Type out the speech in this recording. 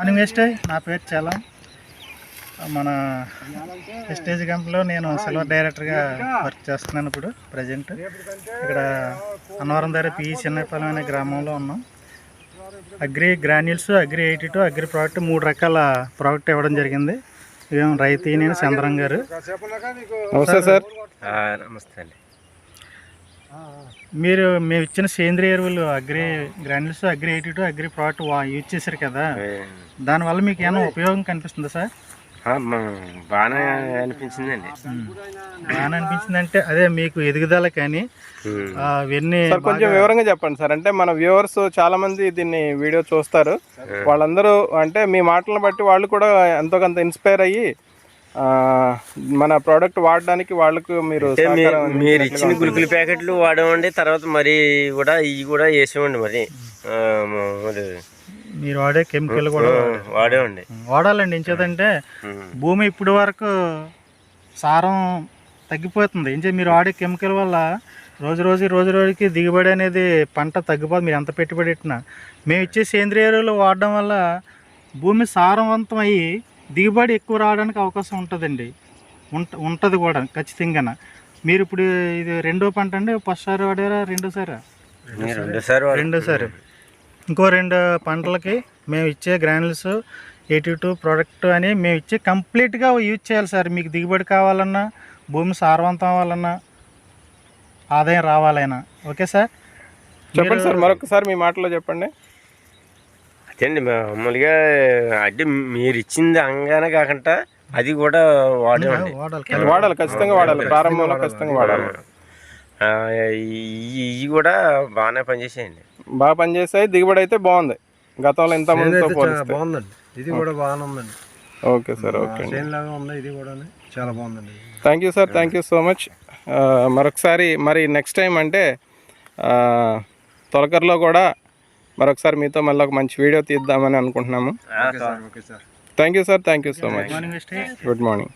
Morning waste నా పేరు చలం. మన వెస్టేజ్ కంపెనీలో నేను సిల్వర్ డైరెక్టర్గా వర్క్ చేస్తున్నాను ఇప్పుడు ప్రజెంట్. ఇక్కడ అన్నవరం దగ్గర పి. చిన్నపాలెం అనే గ్రామంలో ఉన్నాం. Agri granules agri eighty two agri product మూడు రకాల ప్రోడక్ట్ ఇవ్వడం జరిగింది. ఇవేం రైతు నేను చంద్రం గారు. నమస్తే సార్. నమస్తే అండి. మీరు మేము ఇచ్చిన సేంద్రియ ఎరువులు agri granules agri eighty two agri product use చేశారు కదా? దానివల్ల మీకు ఏమైనా ఉపయోగం కనిపిస్తుందా సార్? బాగానే అనిపించిందండి. బాగా అనిపించిందంటే అదే మీకు ఎదుగుదల కానీ అవన్నీ సార్ కొంచెం వివరంగా చెప్పండి సార్. అంటే మన వ్యూవర్స్ చాలా మంది దీన్ని వీడియో చూస్తారు. వాళ్ళందరూ అంటే మీ మాటలను బట్టి వాళ్ళు కూడా ఎంతో కొంత ఇన్స్పైర్ అయ్యి మన ప్రోడక్ట్ వాడడానికి వాళ్ళకు మీరు మీరు ఇచ్చిన. గులికల ప్యాకెట్లు వాడామండి తర్వాత మరి కూడా ఇవి కూడా వేసామండి మరి. మరి వాడే కెమికల్ కూడా ఆ, వాడామండి వాడాలండి ఉమ్. భూమి ఇప్పటి వరకు సారం తగ్గిపోతుంది. ఏం చేయ మీరు వాడే కెమికల్ వల్ల రోజు రోజు రోజు రోజుకి దిగుబడి అనేది పంట తగ్గిపోతుంది మీరు ఎంత పెట్టుబడి పెట్టినా. మేము ఇచ్చే సేంద్రియ ఎరువులు వాడడం వల్ల భూమి సారవంతం అయ్యి దిగుబడి ఎక్కువ రావడానికి అవకాశం ఉంటుందండి. ఉంట ఉంటుంది కూడా ఖచ్చితంగా మీరు ఇప్పుడు ఇది రెండో పంట అండి ఫస్ట్ సారి వాడారా రెండోసారా మీరు రెండోసారి ఇంకో రెండు పంటలకి మేము ఇచ్చే గ్రానుల్స్ ఎయిటీ టూ ప్రోడక్ట్ అని మేము ఇచ్చే కంప్లీట్గా యూజ్ చేయాలి సార్. మీకు దిగుబడి కావాలన్నా భూమి సారవంతం అవ్వాలన్నా ఆదాయం రావాలైనా. Okay sir? చెప్పండి సార్ మరొకసారి మీ మాటలో చెప్పండి. అండి మామూలుగా అంటే మీరు ఇచ్చింది అంగానే కాకుండా అది కూడా వాడాలి వాడాలి ఖచ్చితంగా వాడాలి ప్రారంభంలో ఖచ్చితంగా వాడాలి. ఇవి కూడా బాగానే పనిచేసాయండి. బాగా పనిచేస్తాయి దిగుబడి అయితే బాగుంది. గతంలో ఇంత ముందుతో పోలిస్తే. బాగుందండి. ఇది కూడా బాగానే ఉందండి. ఓకే సార్ ఓకే లాగా ఉంది ఇది కూడా చాలా బాగుందండి. Thank you sir thank you so much. మరొకసారి మరి నెక్స్ట్ టైం అంటే ఆ, తొలకర్లో కూడా మరొకసారి మీతో మళ్ళీ ఒక మంచి వీడియో తీద్దామని అనుకుంటున్నాము. Thank you sir. Thank you so much morning waste good morning